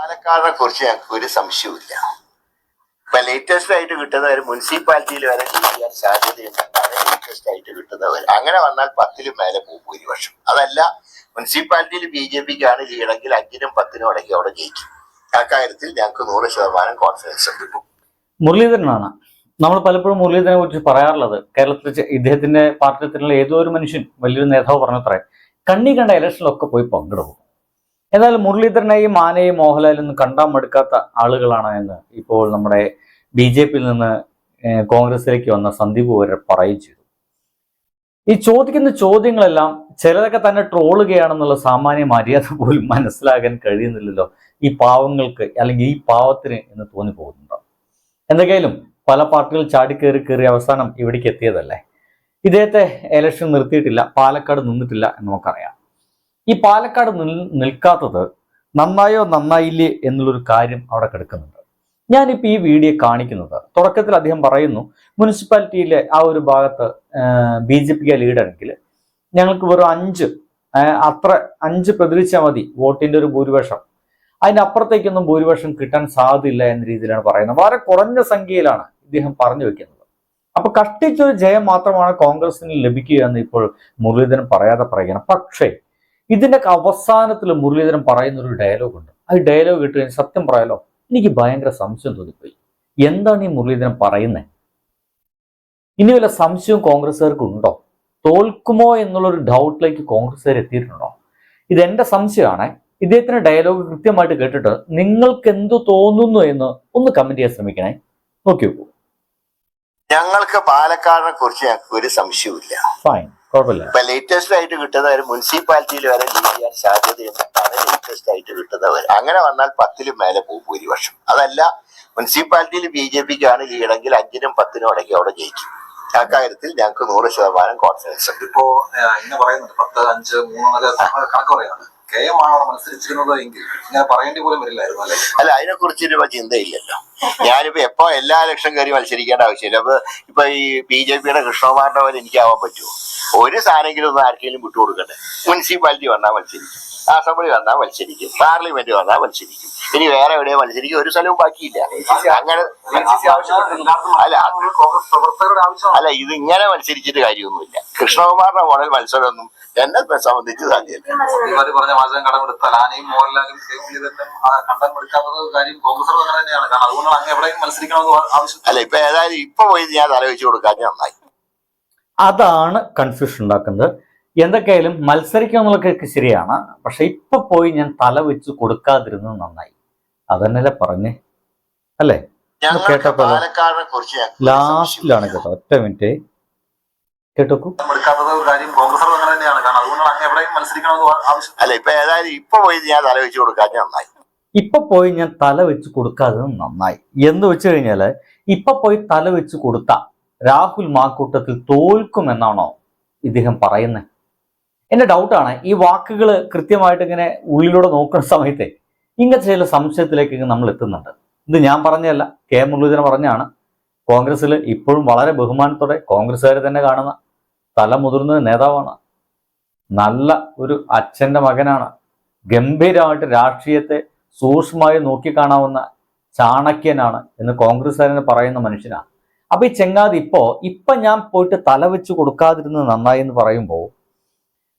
പാലക്കാടിനെ കുറിച്ച് ഞങ്ങൾക്ക് ഒരു സംശയവുമില്ല. ഇപ്പൊ ലേറ്റസ്റ്റ് ആയിട്ട് കിട്ടുന്നവർ മുനിസിപ്പാലിറ്റിയിൽ വരെ ചെയ്യാൻ സാധ്യതയുണ്ട്. ലേറ്റസ്റ്റ് ആയിട്ട് കിട്ടുന്നവർ അങ്ങനെ വന്നാൽ പത്തിലും മേലെ പോകും ഭൂരിപക്ഷം. അതല്ല മുനിസിപ്പാലിറ്റിയിൽ ബി ജെ പിക്കാണ് ലീഡെങ്കിൽ അഞ്ചിനും പത്തിനും ഇടയ്ക്ക് അവിടെ ജയിക്കും. ആ കാര്യത്തിൽ ഞങ്ങൾക്ക് നൂറ് ശതമാനം കോൺഫിഡൻസ് ഉണ്ട് മുരളീധരനാണ്. നമ്മൾ പലപ്പോഴും മുരളീധരനെ കുറിച്ച് പറയാറുള്ളത്. കേരളത്തിൽ ഇദ്ദേഹത്തിന്റെ പാർട്ടിയിലുള്ള ഏതോ ഒരു മനുഷ്യൻ വലിയൊരു നേതാവ് പറഞ്ഞത്രേ കണ്ണി കണ്ട ഇലക്ഷനിലൊക്കെ പോയി പങ്കെടുക്കും എന്നാൽ മുരളീധരനെയും മാനയും മോഹൻലാലും ഒന്നും കണ്ടാൻ മടുക്കാത്ത ആളുകളാണ് എന്ന് ഇപ്പോൾ നമ്മുടെ ബി ജെ പിയിൽ നിന്ന് കോൺഗ്രസിലേക്ക് വന്ന സന്ദീപ് വരെ പറയുകയും ചെയ്തു. ഈ ചോദിക്കുന്ന ചോദ്യങ്ങളെല്ലാം ചിലതൊക്കെ തന്നെ ട്രോളുകയാണെന്നുള്ള സാമാന്യ മര്യാദ പോലും മനസ്സിലാകാൻ കഴിയുന്നില്ലല്ലോ. ഈ പാവങ്ങൾക്ക് അല്ലെങ്കിൽ ഈ പാവത്തിന് എന്ന് തോന്നി പോകുന്നുണ്ട് എന്തൊക്കെയാലും പല പാർട്ടികൾ ചാടിക്കേറി കയറി അവസാനം ഇവിടേക്ക് എത്തിയതല്ലേ? ഇദ്ദേഹത്തെ ഇലക്ഷൻ നിർത്തിയിട്ടില്ല പാലക്കാട് നിന്നിട്ടില്ല എന്ന് നമുക്കറിയാം. ഈ പാലക്കാട് നിൽ നിൽക്കാത്തത് നന്നായോ നന്നായില്ലേ എന്നുള്ളൊരു കാര്യം അവിടെ കിടക്കുന്നുണ്ട്. ഞാനിപ്പോൾ ഈ വീഡിയോ കാണിക്കുന്നത് തുടക്കത്തിൽ അദ്ദേഹം പറയുന്നു മുനിസിപ്പാലിറ്റിയിലെ ആ ഒരു ഭാഗത്ത് ബി ജെ പിക്ക് ലീഡാണെങ്കിൽ ഞങ്ങൾക്ക് വെറും അഞ്ച് അത്ര അഞ്ച് പ്രതിരിച്ചാൽ മതി വോട്ടിന്റെ ഒരു ഭൂരിപക്ഷം. അതിനപ്പുറത്തേക്കൊന്നും ഭൂരിപക്ഷം കിട്ടാൻ സാധ്യതയില്ല എന്ന രീതിയിലാണ് പറയുന്നത്. വളരെ കുറഞ്ഞ സംഖ്യയിലാണ് ഇദ്ദേഹം പറഞ്ഞു വെക്കുന്നത്. അപ്പൊ കഷ്ടിച്ചൊരു ജയം മാത്രമാണ് കോൺഗ്രസിന് ലഭിക്കുക എന്ന് ഇപ്പോൾ മുരളീധരൻ പറയാതെ പറയുകയാണ്. പക്ഷേ ഇതിന്റെ അവസാനത്തിൽ മുരളീധരൻ പറയുന്ന ഒരു ഡയലോഗ് ഉണ്ട്. ആ ഡയലോഗ് ഇട്ട് സത്യം പറയാലോ എനിക്ക് ഭയങ്കര സംശയം തോന്നിപ്പോയി. എന്താണ് ഈ മുരളീധരൻ പറയുന്നത് ഇനി വല്ല സംശയവും കോൺഗ്രസ്സുകാർക്ക് ഉണ്ടോ? തോൽക്കുമോ എന്നുള്ളൊരു ഡൗട്ടിലേക്ക് കോൺഗ്രസ്സുകാർ എത്തിയിട്ടുണ്ടോ? ഇത് എന്റെ സംശയമാണ്. ഇദ്ദേഹത്തിന്റെ ഡയലോഗ് കൃത്യമായിട്ട് കേട്ടിട്ട് നിങ്ങൾക്ക് എന്തു തോന്നുന്നു എന്ന് ഒന്ന് കമന്റ് ചെയ്യാൻ ശ്രമിക്കണേ. നോക്കി ഞങ്ങൾക്ക് പാലക്കാടിനെ കുറിച്ച് ഒരു സംശയവും ഇല്ല ഫൈൻ കുഴപ്പമില്ല. ഇപ്പൊ ലേറ്റസ്റ്റ് ആയിട്ട് കിട്ടുന്നവർ മുനിസിപ്പാലിറ്റിയിൽ വരെ ലീഡ് ചെയ്യാൻ സാധ്യതയുണ്ടെന്നാണ് ലേറ്റസ്റ്റ് ആയിട്ട് കിട്ടുന്നവർ അങ്ങനെ വന്നാൽ പത്തിലും മേലെ പോകും ഭൂരിപക്ഷം. അതല്ല മുനിസിപ്പാലിറ്റിയിൽ ബി ജെ പിക്കാണ് ലീഡെങ്കിൽ അഞ്ചിനും പത്തിനും അടക്കി അവിടെ ജയിക്കും. ആ കാര്യത്തിൽ ഞങ്ങൾക്ക് നൂറ് ശതമാനം കോൺഫിഡൻസ് ഉണ്ട്. ഇപ്പോ പറയുന്നുണ്ട് പത്ത് അഞ്ച് മൂന്ന് കണക്ക് പറയുന്നുണ്ട്. കെ എം ആണോ മത്സരിച്ചിരുന്നത് എങ്കിൽ ഞാൻ പറയേണ്ടി പോലും വരില്ലായിരുന്നു അല്ലെ? അല്ല അതിനെ കുറിച്ച് ഇപ്പൊ ചിന്തയില്ലല്ലോ. ഞാനിപ്പോ എപ്പോ എല്ലാ ലക്ഷം കയറി മത്സരിക്കേണ്ട ആവശ്യമില്ല. അപ്പൊ ഇപ്പൊ ഈ ബി ജെ പിയുടെ കൃഷ്ണകുമാറിന്റെ പോലെ എനിക്കാവാൻ പറ്റുമോ? ഒരു സ്ഥാനെങ്കിലും ഒന്ന് ആർക്കെങ്കിലും വിട്ടുകൊടുക്കട്ടെ. മുനിസിപ്പാലിറ്റി വന്നാൽ മത്സരിക്കും. അസംബ്ലി വന്നാൽ മത്സരിക്കും. പാർലമെന്റ് വന്നാൽ മത്സരിക്കും. ഇനി വേറെ എവിടെയാ മത്സരിക്കും. ഒരു സ്ഥലവും ബാക്കിയില്ല. അങ്ങനെ അല്ല അല്ല ഇത് ഇങ്ങനെ മത്സരിച്ചിട്ട് കാര്യമൊന്നുമില്ല. കൃഷ്ണകുമാറിന്റെ മോഡൽ മത്സരമൊന്നും എന്നെ സംബന്ധിച്ച് സാധ്യമല്ല. ഇവർ കടം വാചകം കടമെടുത്താൽ ആനയും മോഹൻലാലും കണ്ടം എടുക്കാത്തത് കാര്യം കോൺഗ്രസ് അങ്ങനെ തന്നെയാണ്. കാരണം അതുകൊണ്ടാണ് അങ്ങ് എവിടെയും മത്സരിക്കണമെന്ന് ആവശ്യം അല്ല ഇപ്പൊ ഏതായാലും ഇപ്പൊ പോയി ഞാൻ ആലോചിച്ചു കൊടുക്കാൻ നന്നായി. അതാണ് കൺഫ്യൂഷൻ ഉണ്ടാക്കുന്നത്. എന്തൊക്കെയായാലും മത്സരിക്കുക എന്നുള്ളതൊക്കെ ശരിയാണ്. പക്ഷെ ഇപ്പൊ പോയി ഞാൻ തല വെച്ച് കൊടുക്കാതിരുന്നത് നന്നായി. അതന്നല്ലേ പറഞ്ഞേ? അല്ലേ? കേട്ടപ്പോ ലാസ്റ്റിലാണ് കേട്ടോ. ഒറ്റ മിനിറ്റ് കേട്ടോക്കൂ. കാര്യം കോൺഗ്രസ് അങ്ങനെ തന്നെയാണ് കാരണം അതുകൊണ്ടാണ് അങ്ങ് എവിടെയും മത്സരിക്കണമെന്ന് ആവശ്യം അല്ല ഇപ്പൊ ഏതായാലും ഇപ്പൊ പോയി ഞാൻ തല വെച്ച് കൊടുക്കാൻ നന്നായി. ഇപ്പൊ പോയി ഞാൻ തല വെച്ച് കൊടുക്കാതെ നന്നായി. എന്ന് വെച്ച് കഴിഞ്ഞാൽ ഇപ്പൊ പോയി തല വെച്ച് കൊടുത്ത രാഹുൽ മാക്കൂട്ടത്തിൽ തോൽക്കുമെന്നാണോ ഇദ്ദേഹം പറയുന്നത് എന്റെ ഡൗട്ടാണ്. ഈ വാക്കുകൾ കൃത്യമായിട്ട് ഇങ്ങനെ ഉള്ളിലൂടെ നോക്കുന്ന സമയത്തെ ഇങ്ങനത്തെ ചില സംശയത്തിലേക്ക് നമ്മൾ എത്തുന്നുണ്ട്. ഇത് ഞാൻ പറഞ്ഞതല്ല. കെ മുരളീധരൻ പറഞ്ഞാണ് കോൺഗ്രസ്സിൽ ഇപ്പോഴും വളരെ ബഹുമാനത്തോടെ കോൺഗ്രസ്സുകാരെ തന്നെ കാണുന്ന തല മുതിർന്ന നേതാവാണ് നല്ല ഒരു അച്ഛന്റെ മകനാണ്. ഗംഭീരമായിട്ട് രാഷ്ട്രീയത്തെ സൂക്ഷ്മമായി നോക്കിക്കാണാവുന്ന ചാണക്യനാണ് എന്ന് കോൺഗ്രസ്സുകാരനെ പറയുന്ന മനുഷ്യനാണ് അപ്പൊ ഈ ചെങ്ങാതി ഇപ്പോ ഇപ്പൊ ഞാൻ പോയിട്ട് തല വെച്ച് കൊടുക്കാതിരുന്നത് നന്നായി എന്ന് പറയുമ്പോൾ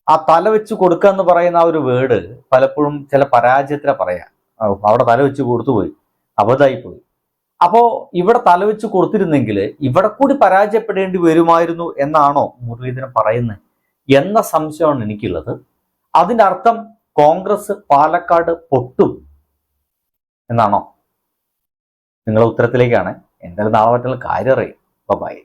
ആ തല വെച്ച് കൊടുക്കുക എന്ന് പറയുന്ന ആ ഒരു വേർഡ് പലപ്പോഴും ചില പരാജയത്തിനെ പറയാം. അവിടെ തല വെച്ച് കൊടുത്തു പോയി. അബദ്ധമായി പോയി. അപ്പോ ഇവിടെ തല വെച്ച് കൊടുത്തിരുന്നെങ്കിൽ ഇവിടെ കൂടി പരാജയപ്പെടേണ്ടി വരുമായിരുന്നു എന്നാണോ മുരളീധരൻ പറയുന്നത് എന്ന സംശയമാണ് എനിക്കുള്ളത്. അതിന്റെ അർത്ഥം കോൺഗ്രസ് പാലക്കാട് പൊട്ടും എന്നാണോ? നിങ്ങളുടെ ഉത്തരത്തിലേക്കാണ്. എന്തായാലും നാളെ മറ്റുള്ള കാര്യം അറിയും. ബൈ